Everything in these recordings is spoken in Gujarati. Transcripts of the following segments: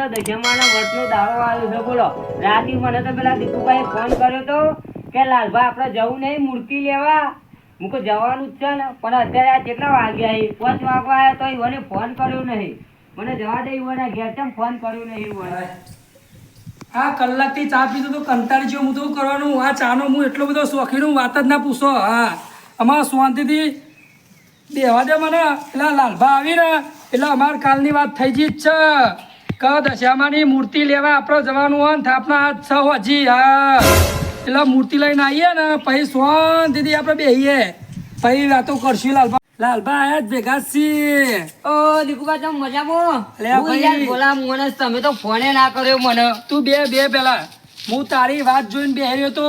છે દશમાના વર્ષનો દાડો આવ્યો છે, બોલો. રાતે મને તો પેલા દીપુભાઈ ફોન કર્યો તો કે લાલભાઈ આપણે જવું નહીં, મૂર્તિ લેવા. કહું, જવાનું જ છે ને. પણ અત્યારે આ કેટલા વાગ્યા છે પાંચ વાગવા આવ્યા તો ઈવોને ફોન કર્યો નહીં. મને જવા દે ઈવોના, ઘેર કેમ ફોન કર્યો નહીં ઈવોને? આ કલાકથી ચા પીધું તો, કંટાળી ગયો. હું તો કરવાનું? આ ચાનો હું એટલો બધો શોખીન વાત જ ના પૂછો. હા, અમારે શાંતિથી દેવા દે મને. પેલા લાલભા આવી ને એટલે અમારે કાલની વાત થઈ ગઈ જ છે. કે દશામાની મૂર્તિ લેવા આપણે જવાનું હોય ને થાપના છ હજી હા એટલે મૂર્તિ લઈને આવીએ ને પછી શાંતિથી આપણે બેહીએ. પછી વાતો કરશું લાલભા લાલભા આયા જ ભેગા છીએ. ઓ દીપુભાઈ તમે મજામાં? અલ્યા હું ભાઈ. યાર બોલા મને તમે તો ફોને ના કર્યો મને. તું બે બે પેલા. હું તારી વાત જોઈને બેહ્યો તો.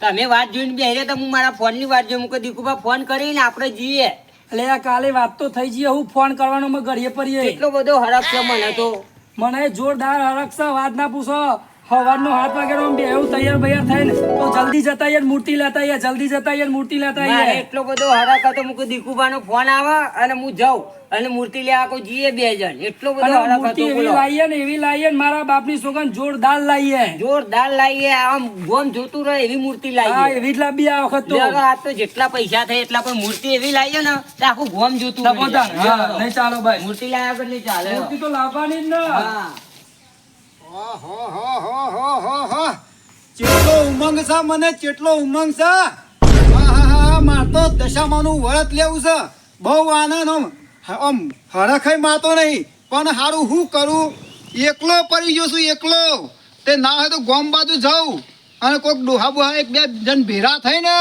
તમે વાત જોઈને બેહ્યા તો હું મારા ફોનની વાત જોઈ મૂકો દીકુભા ફોન કરીને આપણે જઈએ. એટલે કાલે વાત તો થઈ જઈએ હું ફોન કરવાનો મેં ઘડીએ પડીએ એટલો બધો હરખ છે મને તો. મને જોરદાર અરક્ષ વાત ના પૂછો. સવારનો હાથ વાગ્યાનો આમ બેહું તૈયાર બૈયાર થઈને તો જલ્દી જતા યાર મૂર્તિ લેતા આવીએ જલ્દી જતા યાર મૂર્તિ લેતા મારે એટલો બધો હરખ હતો મૂકો દીકુભાનો ફોન આવે અને હું જાઉં અને મૂર્તિ લેવા કોઈ જઈએ બે જણ. એટલો બધો મૂર્તિ એવી લાવીએ ને એવી લાવીએ ને મારા બાપની સોગન જોરદાર લાવીએ. જોરદાર લાવીએ આમ ગોમ જોતું રહે એવી મૂર્તિ હા લાવીએ એવી જ લાવી આ વખત તો. આ તો જેટલા પૈસા થાય એટલા પણ મૂર્તિ એવી લાવીએ ને તો આખું ગોમ જોતું રહે. હા નહીં ચાલો ભાઈ. મૂર્તિ લાવ્યા વગર નહીં ચાલે. મૂર્તિ તો લાવવાની જ ને. હા. ચેટલો ઉમંગ છે મને ચેટલો ઉમંગ છે? આહાહા, માર તો દશામાનું વરત લેવું છે. બહુ આનંદ આમ આમ માતો નહીં પણ હારું હું કરું? એકલો પડી ગયો છું એકલો. તે ના હોય તો ગોમ બાજુ જાઉં. અને કોઈક ડોહા બોહા એક બે જણ ભેરા થઈને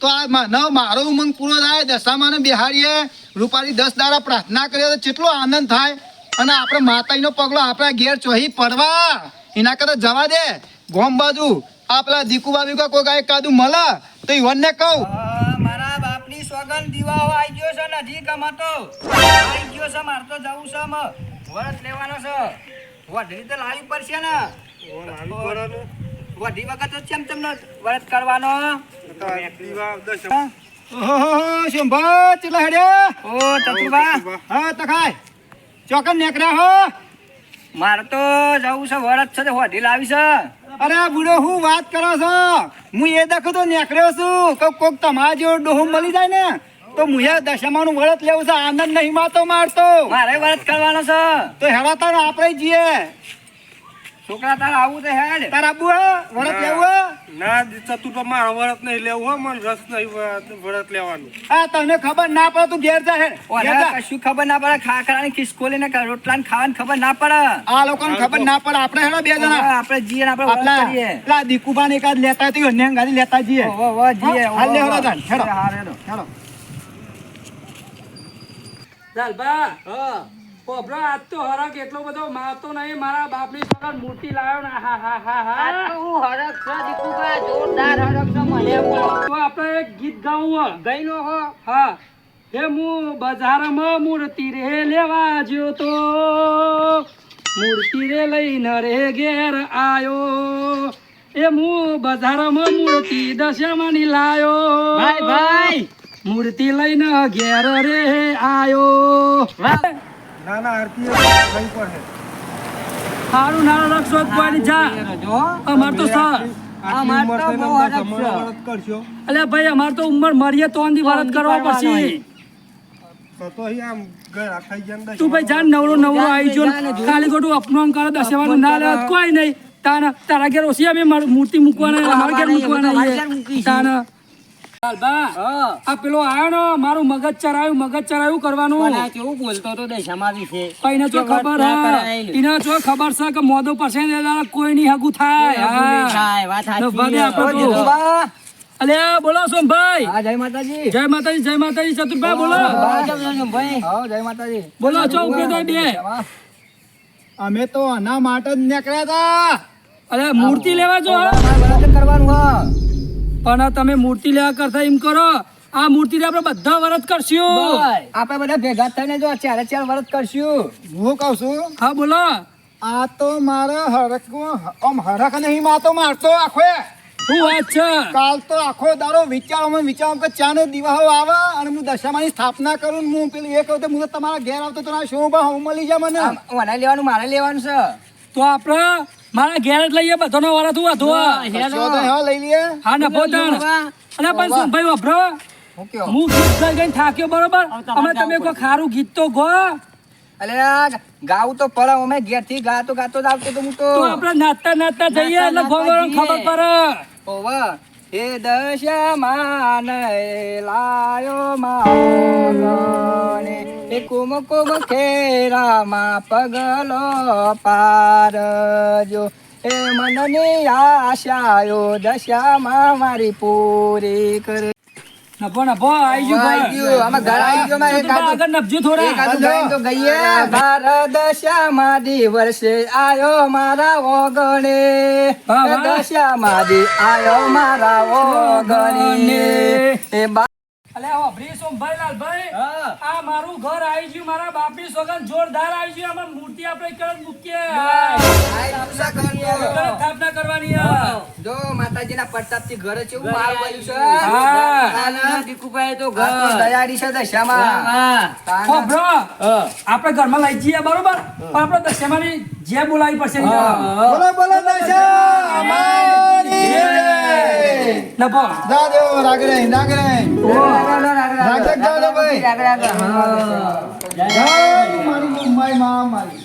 તો આ ન મારો ઉમંગ પૂરો થાય દશામાને બિહારીએ રૂપાલી દસ દાડા પ્રાર્થના કરીએ તો કેટલો આનંદ થાય. અને આપણે માતાજીનો પગલો આપણા ઘેર ચોહી પડવા. એના કરતા જવા દે. ગોમ બાજુ આ પેલા દીકુબા બીકુબા કોઈ ગાય કાદું મળે? તો ઈવનને કહું. મારા બાપની સોગન દીવાઓ આવી ગયો છે નજીક આમાં તો. આવી ગયો છે મારે તો જવું છે મ વરસ લેવાનો છે. વઢી તો લાવી પડશે ને. વઢી વખત તો ચેમ તમને વરસ કરવાનો ઓહો શંભા ચેલા હેડ્યા ઓ ચતુરબા હા તખાય ચોકન હો? મારે તો જવું છે વરસ છે તો વઢી લાવી છે. અરે આ બુડો હું વાત કરો છો? હું એ દખો તો નીકળ્યો છું. કે કોક તમારા જેવો ડોહો મળી જાય ને તો મુહે દશામાનું વળત લેવું છે. આનંદ નહીં માતો મારતો. મારે વળત કરવાનો છે. તો હેડા તાર આપણે જઈએ. છોકરા તારા આવું તો હેડ. તારા આબુ વરત લેવું ના હે? તું તો મારા વરત નહીં લેવું હો. મને રસ નહીં વરત લેવાનું. આ તને ખબર ના પડે તું ઘેર જા હેડ જા. કશું ખબર ના પડે ખાખરાની ખિસકોલીને રોટલા ને ખાવાની ખબર ના પડે. આ લોકોને ખબર ના પડે. આપણે હેડો બે જણા. આપણે જીએ ને આપણે વરસ કરીએ. પેલા દીકુબાને એકાદ લેતા હતી અન્ય ગાડી લેતા જઈએ ઓ ઓ જીએ, હાલ લે, હેડો. તાન, હેડો. હેડો. ચાલ બા હા. પોભરો આજ તો હરક એટલો બધો મારતો નહીં મારા બાપની સરળ મૂર્તિ લાવ્યો ને. હા હા હા. હા તો હું હરક છો દીકુભા જોરદાર હરક છો મને તો આપણે એક ગીત ગાવું ગઈનો હો? હા. હે હું બજારમાં મૂર્તિ રે લેવા જ્યો તો. મૂર્તિ રે લઈને રે ઘેર આયો. એ હું બજારમાં મૂર્તિ દશામાની લાયો. ભાઈ ભાઈ. મૂર્તિ લઈને ઘેર રે આયો. ના ના આરતી થઈ હે હારું નારો રક્ષો કોઈ જા. જો. અમાર તો સર અમાર તો બહુ હરખ છે. વરત કરશો. અલ્યા ભાઈ અમાર તો ઉંમર મરીએ તો અંધી કરવા પછી. તો તો અહીં આમ ઘર આખાઈ જાય ને તું ભાઈ જાન નવરો નવરો આવી જો કાલે ખોટું અપમાન કરે દસવાનું ના લે કોઈ નહીં. તાના તારા ઘેર ઓછી અમે મૂર્તિ મૂકવાના અમારા ઘેર મૂકવાના અમારા આ પેલો આવ્યો ને મારું મગજ ચરાયું મગજ ચરાયું કરવાનું. કેવું બોલતો તો દશામાં વિશે એને જો ખબર ના હા. કરાય એનું. એને જો ખબર છે કે મોદો પડશે કોઈ નહીં હગું થાય. હગું નહીં હા. થાય, વાત સાચી. તો ભલે આપણે ઓ, તો. દીકુભા. અલ્યા બોલો સોમભાઈ હા જય માતાજી. જય માતાજી જય માતાજી ચતુરભાઈ બોલો. હા, જય માતાજી, ભાઈ હા જય માતાજી. બોલો છો ઉભે થાય બે અમે તો આના માટે જ નીકળ્યા હતા અરે મૂર્તિ લેવા જો. કરવાનું હા. પણ તમે મૂર્તિ લેવા કરતા એમ કરો. આ મૂર્તિ આપણે બધા વરત કરશું. આપણે બધા ભેગા થઈને જો ચારે ચાર વરત કરશું. હું કહું છું હા બોલો. આ તો મારે હરક આમ હરખ નહીં માતો મારતો આખો. શું વાત છે? કાલ તો આખો દાડો વિચારોમાં વિચારો કે ચાનો દિવાહો આવે અને હું દશામાની સ્થાપના કરું હું પેલું એ કહું તો હું તમારા ઘેર આવતો તો ના શું ભાવ મળી જાય મને. મને લેવાનું મારે લેવાનું છે. તો આપણે મારા ઘેર જ લઈએ બધાનો વાળા તું વાંધો તો હા લઈ લઈએ. હા ને પોતાણ અને પણ ભાઈ વભરો હું ગીત ગઈ થાક્યો બરોબર? અમે તમે ગાવું કોઈ ખારું ગીત તો ગો. અલે ગાવું તો પડે અમે ઘેરથી ગાતો ગાતો જ આવતો તો હું તો તો આપણે નાચતા નાચતા જઈએ એટલે ખબર પડે. ઓવા હે દશામાં લાયો માને એ કુમ કુમ ખેરામાં પગલો પારજો. એ મનની આશાયો દશામાં મારી પૂરી કરે. ગયું ગયું. આમાં ઘર આઈ ગયું. આગળ થોડા. તો ગઈએ. ભારત દશામાં આયો મારા ઓગણે. દશામાં દી આયો મારા ઓગણે. એ બા અલે આવો વાપરી સોમભાઈ લાલભાઈ આ મારું ઘર આવી ગયું મારા બાપની સોગન જોરદાર આવી ગયું આમાં મૂર્તિ આપણે કણ મૂકીએ. સ્થાપના કરવાની. જો માતાજીના પ્રતાપથી ઘર છે એવું માલ બન્યું છે. હા. દીકુભાઈ તો ઘર દયાળી છે દશામાં. હા બ્રો આપણે ઘરમાં લઈ જઈએ બરોબર? પણ આપણે દશમાની જે બોલાવી પડશે બોલો બોલો દશા. નભો. જા દેવો રાગડે રાગડે રાગડે જા દે ભાઈ જય મારી મુંબઈ માં મારી.